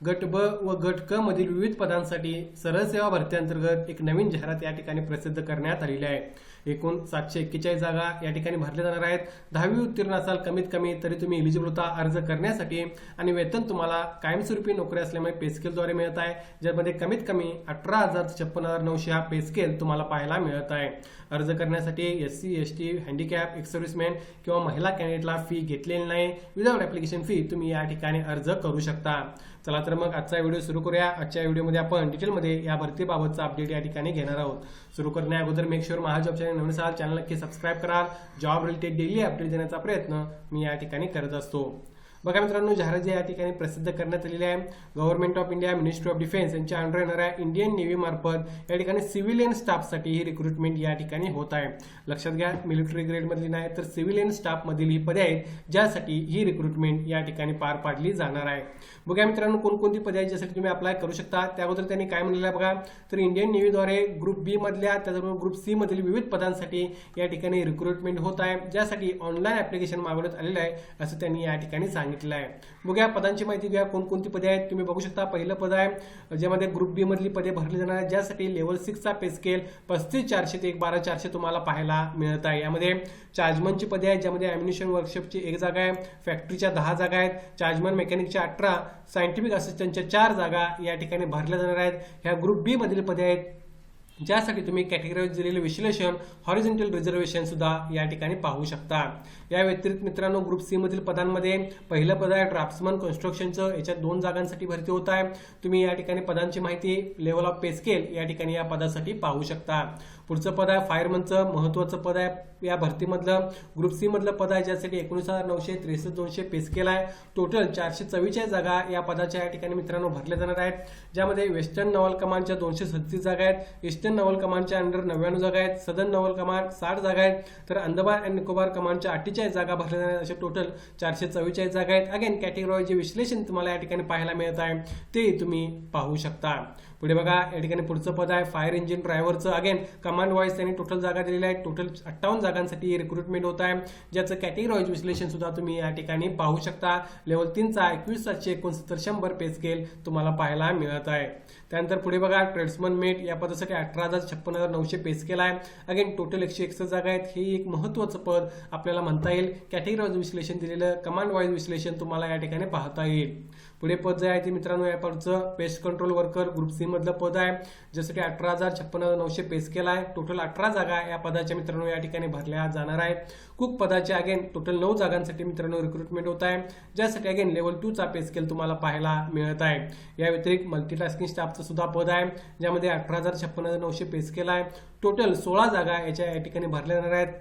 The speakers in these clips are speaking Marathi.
गट ब व गट क मधील विविध पदांसाठी सरळ सेवा भरती अंतर्गत एक नवीन जाहिरात या ठिकाणी प्रसिद्ध करण्यात आलेली आहे. एकूण सातशे एक्केचाळीस जागा या ठिकाणी भरल्या जाणार आहेत. दहावी उत्तीर्ण असाल कमीत कमी तरी तुम्ही एलिजिबल होता अर्ज करण्यासाठी आणि वेतन तुम्हाला कायमस्वरूपी नोकरी असल्यामुळे पेस्केलद्वारे मिळत आहे. ज्यामध्ये कमीत कमी अठरा हजार छप्पन हजार नऊशे हा पेस्केल तुम्हाला पाहायला मिळत आहे. अर्ज करण्यासाठी S C S T handicap ex serviceman किंवा महिला कॅन्डिडेटला फी घेतलेली नाही. विदाउट ऍप्लिकेशन फी तुम्ही या ठिकाणी अर्ज करू शकता. चला तर मग आजचा व्हिडिओ सुरू करूया. आजच्या व्हिडिओमध्ये आपण डिटेलमध्ये या भरतीबाबतचा अपडेट या ठिकाणी घेणार आहोत. सुरू करण्या अगोदर मेक शुअर महाजॉब चॅनल नवीन असाल चॅनल नक्की सबस्क्राईब कराल. जॉब रिलेटेड डेली अपडेट देण्याचा प्रयत्न मी या ठिकाणी करत असतो. बघा मित्रांनो जाहिरात जी या ठिकाणी प्रसिद्ध करण्यात आलेली आहे. Government of India ministry of defence यांच्या अंडर येणाऱ्या इंडियन नेव्ही मार्फत या ठिकाणी सिव्हिलियन स्टाफसाठी ही रिक्रुटमेंट या ठिकाणी होत आहे. लक्षात घ्या मिलिटरी ग्रेडमधली नाही तर सिव्हिलियन स्टाफमधील ही पदे आहेत ज्यासाठी ही रिक्रुटमेंट या ठिकाणी पार पाडली जाणार आहे. बघा मित्रांनो कोणकोणती पदे आहेत ज्यासाठी तुम्ही अप्लाय करू शकता? त्या अगोदर त्यांनी काय म्हणलेलं आहे बघा? तर इंडियन नेव्हीद्वारे ग्रुप बी मधल्या त्याचबरोबर ग्रुप सी मधील विविध पदांसाठी या ठिकाणी रिक्रुटमेंट होत आहे ज्यासाठी ऑनलाईन ॲप्लिकेशन मागवण्यात आलेलं आहे असं त्यांनी या ठिकाणी सांगितलं. आहे. बघूया पदांची माहिती घ्या कोणकोणती पदे आहेत? तुम्ही बघू शकता. पहिलं पद आहे ज्यामध्ये ग्रुप बी मधली पदे भरली जाणार आहेत. ज्यासाठी लेवल सिक्सचा पे स्केल पस्तीस चारशे ते एक बारा चारशे तुम्हाला पाहायला मिळत आहे. यामध्ये चार्जमनची पदे आहेत ज्यामध्ये अम्युनिशन वर्कशॉपची एक जागा आहे फॅक्टरीच्या दहा जागा आहेत चार्जमन मेकॅनिकच्या अठरा सायंटिफिक असिस्टंटच्या चार जागा या ठिकाणी भरल्या जाणार आहेत. ह्या ग्रुप बी मधील पदे आहेत ज्यासाठी तुम्ही कॅटेगराईज दिलेले विश्लेषण हॉरिझेंटल रिझर्वेशन सुद्धा या ठिकाणी पाहू शकता. या व्यतिरिक्त मित्रांनो ग्रुप सी मधील पदांमध्ये पहिलं पद आहे ड्राफ्ट्समन कन्स्ट्रक्शनचं याच्यात दोन जागांसाठी भरती होत आहे. तुम्ही या ठिकाणी पदांची माहिती लेवल ऑफ पे स्केल या ठिकाणी या पदासाठी पाहू शकता. पुढचं पद आहे फायरमनचं महत्वाचं पद आहे या भरतीमधलं ग्रुप सी मधलं पद आहे ज्यासाठी एकोणीस हजार नऊशे त्रेसष्ट दोनशे पेस केला आहे टोटल चारशे चव्वेचाळीस जागा या पदाच्या या ठिकाणी मित्रांनो भरल्या जाणार आहेत. ज्यामध्ये वेस्टर्न नवल कमांडच्या दोनशे सत्तीस जागा आहेत. ईस्टर्न नवल कमांडच्या अंडर नव्याण्णव जागा आहेत. सदर्न नवल कमांड साठ जागा आहेत. तर अंदमान अँड निकोबार कमांडच्या अठ्ठेचाळीस जागा भरल्या जाणार आहेत. असे टोटल चारशे चव्वेचाळीस जागा आहेत. अगेन कॅटेगरी विश्लेषण तुम्हाला या ठिकाणी पाहायला मिळत आहे ते तुम्ही पाहू शकता. पुढे बघा या ठिकाणी पुढचं पद आहे. फायर इंजिन ड्रायव्हरचं अगेन कमांड वाईज त्यांनी टोटल जागा दिलेल्या आहेत. टोटल अठ्ठावन्न जागांसाठी रिक्रुटमेंट होत आहे. ज्याचं कॅटेगरी विश्लेषण सुद्धा तुम्ही या ठिकाणी पाहू शकता. लेवल तीनचा एकवीस सातशे एकोणसत्तर शंभर पे स्केल तुम्हाला पाहायला मिळत आहे. त्यानंतर पुढे बघा ट्रेड्समन मेट या पदासाठी अठरा हजार छप्पन हजार नऊशे पे स्केल आहे. अगेन टोटल एकशे एकसष्ट जागा आहेत. हे एक महत्वाचं पद आपल्याला म्हणता येईल. कॅटेगरी वाईज विश्लेषण दिलेलं कमांड वाईज विश्लेषण तुम्हाला या ठिकाणी पाहता येईल. पुढे पद जे आहे ते मित्रांनो या पदचं pest control worker group C मधलं पद आहे. ज्यासाठी अठरा हजार छप्पन हजार नऊशे पेस स्केल आहे. टोटल अठरा जागा या पदाच्या मित्रांनो या ठिकाणी भरल्या जाणार आहेत कुक पदाचे अगेन टोटल नऊ जागांसाठी मित्रांनो रिक्रुटमेंट होत आहे. ज्यासाठी अगेन लेवल टू चा पे स्केल तुम्हाला पाहायला मिळत आहे. या व्यतिरिक्त मल्टीटास्किंग स्टाफचं सुद्धा पद आहे. ज्यामध्ये अठरा हजार छप्पन हजार नऊशे पे स्केल आहे. टोटल सोळा जागा याच्या या ठिकाणी भरल्या जाणार आहेत.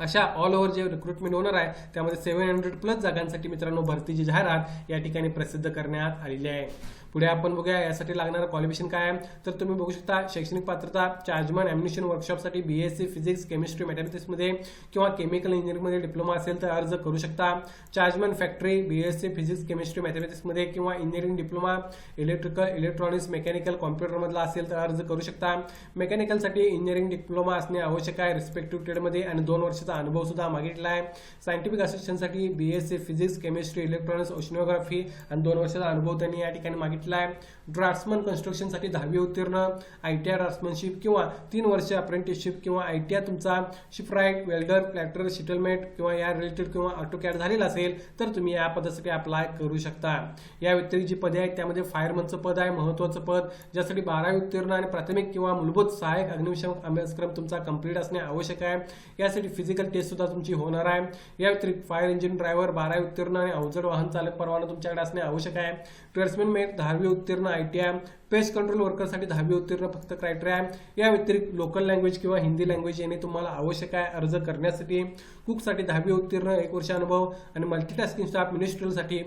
अशा ऑल ओव्हर जे रिक्रुटमेंट होणार आहे त्यामध्ये सेव्हन हंड्रेड प्लस जागांसाठी मित्रांनो भरतीची जाहिरात या ठिकाणी प्रसिद्ध करण्यात आलेली आहे. पुढे आपण बघूया यासाठी लागणारं क्वालिफिकेशन काय आहे? तर तुम्ही बघू शकता शैक्षणिक पात्रता chargeman ammunition वर्कशॉपसाठी B S C physics chemistry मॅथमॅटिक्समध्ये किंवा केमिकल इंजिनिअरिंगमध्ये डिप्लोमा असेल तर अर्ज करू शकता. Chargeman factory B S C physics chemistry मॅथमॅटिक्समध्ये किंवा engineering diploma electrical electronics mechanical कॉम्प्युटरमधला असेल तर अर्ज करू शकता. मेकॅनिकलसाठी इंजिनिअरिंग डिप्लोमा असणे आवश्यक आहे. रिस्पेक्टिव्ह ट्रेडमध्ये आणि दोन वर्षाचा अनुभव सुद्धा मागितला आहे. Scientific असिस्टंटसाठी C physics chemistry electronics oceanography आणि दोन वर्षाचा अनुभव त्यांनी या ठिकाणी मागितला आहे ड्राफ्ट्समन कन्स्ट्रक्शनसाठी दहावी उत्तीर्ण आय टी आय ड्राफ्ट्समनशिप किंवा तीन वर्ष अप्रेंटिसशिप किंवा आय टी आय तुमचा शिफ्राईट वेल्डर प्लॅटर सेटलमेंट किंवा या रिलेटेड किंवा ऑटो कॅड झालेला असेल तर तुम्ही या पदासाठी अप्लाय करू शकता. या व्यतिरिक्त जी पदे आहेत त्यामध्ये फायरमनचं पद आहे महत्वाचं पद ज्यासाठी बारावी उत्तीर्ण आणि प्राथमिक किंवा मूलभूत सहाय्यक अग्निशमक अभ्यासक्रम तुमचा कंप्लीट असणे आवश्यक आहे. यासाठी फिजिकल टेस्ट सुद्धा तुमची होणार आहे. या व्यतिरिक्त फायर इंजिन ड्रायव्हर बारावी उत्तीर्ण आणि अवजड वाहन चालक परवाना तुमच्याकडे असणे आवश्यक आहे. ट्रेड्समॅन मेट दहावी उत्तीर्ण I T I pest control वर्करसाठी दहावी उत्तीर्ण फक्त क्रायटेरिया आहे या व्यतिरिक्त लोकल लँग्वेज किंवा हिंदी लँग्वेज येणे तुम्हाला आवश्यक आहे अर्ज करण्यासाठी. कुकसाठी दहावी उत्तीर्ण एक वर्ष अनुभव आणि मल्टीटास्किंग स्टाफ मिनिस्ट्रियलसाठी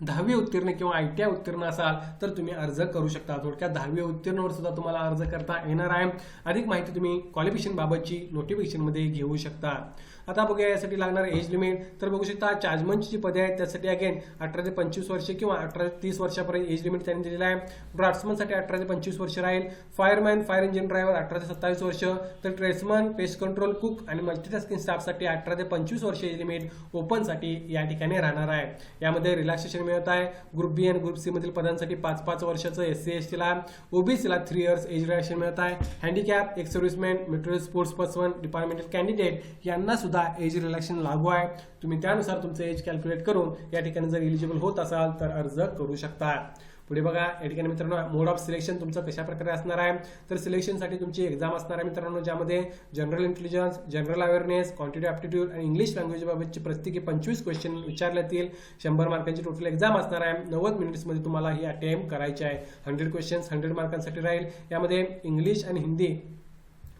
दहावी उत्तीर्ण किंवा आय टी आय उत्तीर्ण असाल तर तुम्ही अर्ज करू शकता. थोडक्यात दहावी उत्तीर्णवर सुद्धा तुम्हाला अर्ज करता येणार आहे. अधिक माहिती तुम्ही क्वालिफिकेशन बाबतची नोटिफिकेशनमध्ये घेऊ शकता. आता बघूया यासाठी लागणार एज लिमिट तर बघू शकता चार्जमनची जी पदे आहेत त्यासाठी अगेन अठरा ते पंचवीस वर्ष किंवा अठरा ते तीस वर्षापर्यंत एज लिमिट त्यांनी दिलेलं आहे. ड्राफ्ट्समनसाठी अठरा ते पंचवीस वर्ष राहील. फायरमॅन फायर इंजिन ड्रायव्हर अठरा ते सत्तावीस वर्ष. तर ट्रेसमन पेस्ट कंट्रोल कुक आणि मल्टीटास्किंग स्टाफसाठी अठरा ते पंचवीस वर्ष एज लिमिट ओपनसाठी या ठिकाणी राहणार आहे. यामध्ये रिलॅक्सेशन मिळत आहे. ग्रुप बी आणि ग्रुप सी मधील पदांसाठी पाच पाच वर्षाचं एस सी एस टीला ओबीसीला थ्री इयर्स एज रिलॅक्सेशन मिळत आहे. Handicap ex serviceman metro sports person departmental candidate यांना सुद्धा एज रिलॅक्शन लागू आहे. तुम्ही त्यानुसार तुमचं एज कॅल्क्युलेट करून या ठिकाणी जर एलिजिबल होत असाल तर अर्ज करू शकता. पुढे बघा या ठिकाणी मित्रांनो मोड ऑफ सिलेक्शन तुमचं कशा प्रकारे असणार आहे? तर सिलेक्शनसाठी तुमची एक्झाम असणार आहे मित्रांनो ज्यामध्ये general intelligence general awareness quantity aptitude आणि इंग्लिश लँग्वेजबाबतचे प्रत्येकी पंचवीस क्वेश्चन विचारले जातील. शंभर मार्कांची टोटल एक्झाम असणार आहे. नव्वद मिनिट्समध्ये तुम्हाला ही अटेम्प्ट करायची आहे. हंड्रेड क्वेश्चन्स हंड्रेड मार्कांसाठी राहील. यामध्ये इंग्लिश आणि हिंदी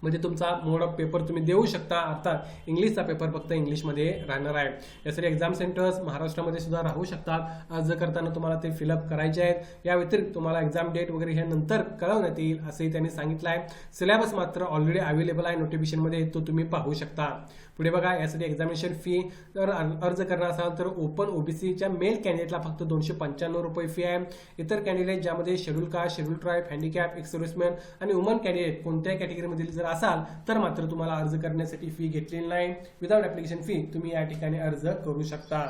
म्हणजे तुमचा मोड ऑफ पेपर तुम्ही देऊ शकता. अर्थात इंग्लिशचा पेपर फक्त इंग्लिशमध्ये राहणार आहे. यासाठी एक्झाम सेंटर्स महाराष्ट्रामध्ये सुद्धा राहू शकतात. अर्ज करताना तुम्हाला ते फिलअप करायचे आहेत. या व्यतिरिक्त तुम्हाला एक्झाम डेट वगैरे हे नंतर कळवण्यात येईल असंही त्यांनी सांगितलं आहे. सिलेबस मात्र ऑलरेडी अवेलेबल आहे. नोटिफिकेशनमध्ये तो तुम्ही पाहू शकता. पुढे बघा यासाठी एक्झामिनेशन फी जर अर्ज करणार असाल तर ओपन ओबीसीच्या मेल कॅन्डिडेटला फक्त दोनशे पंच्याण्णव रुपये फी आहे. इतर कॅन्डिडेट ज्यामध्ये schedule caste schedule tribe handicap ex serviceman आणि वुमन कॅन्डिडेट कोणत्याही कॅटेगरीमधील जर असाल तर मात्र तुम्हाला अर्ज करण्यासाठी फी घेतलेली नाही. विदाउट ऍप्लिकेशन फी तुम्ही या ठिकाणी अर्ज करू शकता.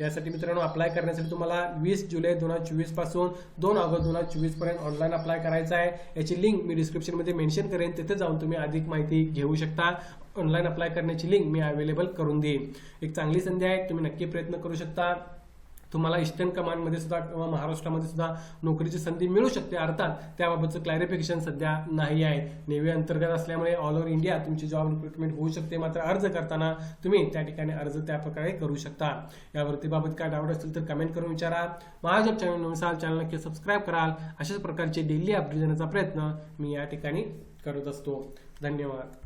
यासाठी मित्रांनो अप्लाय करण्यासाठी तुम्हाला वीस जुलै दोन हजार चोवीसपासून दोन ऑगस्ट दोन हजार चोवीसपर्यंत ऑनलाईन अप्लाय करायचा आहे. याची लिंक मी डिस्क्रिप्शनमध्ये मेन्शन करेन. तिथे जाऊन तुम्ही अधिक माहिती घेऊ शकता. ऑनलाईन अप्लाय करण्याची लिंक मी अवेलेबल करून देईन. एक चांगली संधी आहे तुम्ही नक्की प्रयत्न करू शकता. तुम्हाला ईस्टर्न कमांडमध्ये सुद्धा किंवा महाराष्ट्रामध्ये सुद्धा नोकरीची संधी मिळू शकते. अर्थात त्याबाबतचं क्लॅरिफिकेशन सध्या नाही आहे. नेव्ही अंतर्गत असल्यामुळे ऑल ओव्हर इंडिया तुमची जॉब रिक्रुटमेंट होऊ शकते. मात्र अर्ज करताना तुम्ही त्या ठिकाणी अर्ज त्या प्रकारे करू शकता. यावरती बाबत काय डाऊट असतील तर कमेंट करून विचारा. महाजॉब चॅनलनुसार चॅनल नक्की सबस्क्राईब कराल. अशाच प्रकारचे डेली अपडेट देण्याचा प्रयत्न मी या ठिकाणी करत असतो. धन्यवाद.